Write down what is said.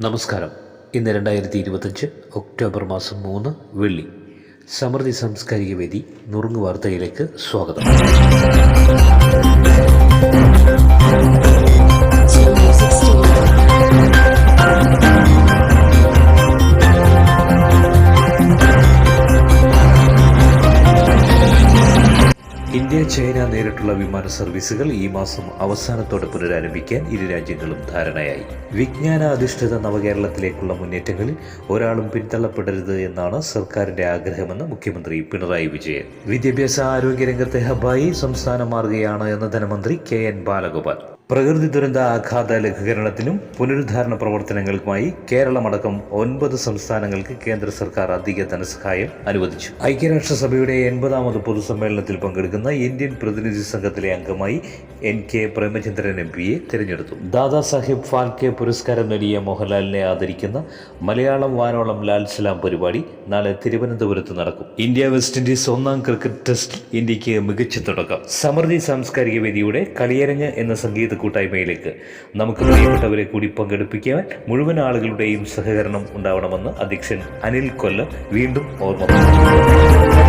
നമസ്കാരം. ഇന്ന് രണ്ടായിരത്തി ഇരുപത്തഞ്ച് ഒക്ടോബർ മാസം മൂന്ന് വെള്ളി. സമൃദ്ധി സാംസ്കാരിക വേദി നുറുങ്ങു വാർത്തയിലേക്ക് സ്വാഗതം. ഇന്ത്യ ചൈന നേരിട്ടുള്ള വിമാന സർവീസുകൾ ഈ മാസം അവസാനത്തോടെ പുനരാരംഭിക്കാൻ ഇരു രാജ്യങ്ങളും ധാരണയായി. വിജ്ഞാനാധിഷ്ഠിത നവകേരളത്തിലേക്കുള്ള മുന്നേറ്റങ്ങളിൽ ഒരാളും പിന്തള്ളപ്പെടരുത് എന്നാണ് സർക്കാരിന്റെ ആഗ്രഹമെന്ന് മുഖ്യമന്ത്രി പിണറായി വിജയൻ. വിദ്യാഭ്യാസ ആരോഗ്യ രംഗത്തെ ഹബായി സംസ്ഥാന മാർഗയാണ് എന്ന് ധനമന്ത്രി കെ എൻ ബാലഗോപാൽ. പ്രകൃതി ദുരന്ത ആഘാത ലഘൂകരണത്തിനും പുനരുദ്ധാരണ പ്രവർത്തനങ്ങൾക്കുമായി കേരളമടക്കം ഒൻപത് സംസ്ഥാനങ്ങൾക്ക് കേന്ദ്ര സർക്കാർ അധിക ധനസഹായം അനുവദിച്ചു. ഐക്യരാഷ്ട്രസഭയുടെ എൺപതാമത് പൊതുസമ്മേളനത്തിൽ പങ്കെടുക്കുന്ന ഇന്ത്യൻ പ്രതിനിധി സംഘത്തിലെ അംഗമായി എൻ കെ പ്രേമചന്ദ്രൻ എം പിയെ തിരഞ്ഞെടുത്തു. ദാദാസാഹിബ് ഫാൽക്കെ പുരസ്കാരം നേടിയ മോഹൻലാലിനെ ആദരിക്കുന്ന മലയാളം വാനോളം ലാൽ സലാം പരിപാടി നാളെ തിരുവനന്തപുരത്ത് നടക്കും. ഇന്ത്യ വെസ്റ്റ് ഇൻഡീസ് ഒന്നാം ക്രിക്കറ്റ് ടെസ്റ്റ് ഇന്ത്യയ്ക്ക് മികച്ച തുടക്കം. സമൃദ്ധി സാംസ്കാരിക വേദിയുടെ കളിയരങ്ങ് എന്ന സംഗീത കൂട്ടായ്മയിലേക്ക് നമുക്ക് പ്രിയപ്പെട്ടവരെ കൂടി പങ്കെടുപ്പിക്കാൻ മുഴുവൻ ആളുകളുടെയും സഹകരണം ഉണ്ടാവണമെന്ന് അധ്യക്ഷൻ അനിൽ കൊല്ലം വീണ്ടും ഓർമ്മ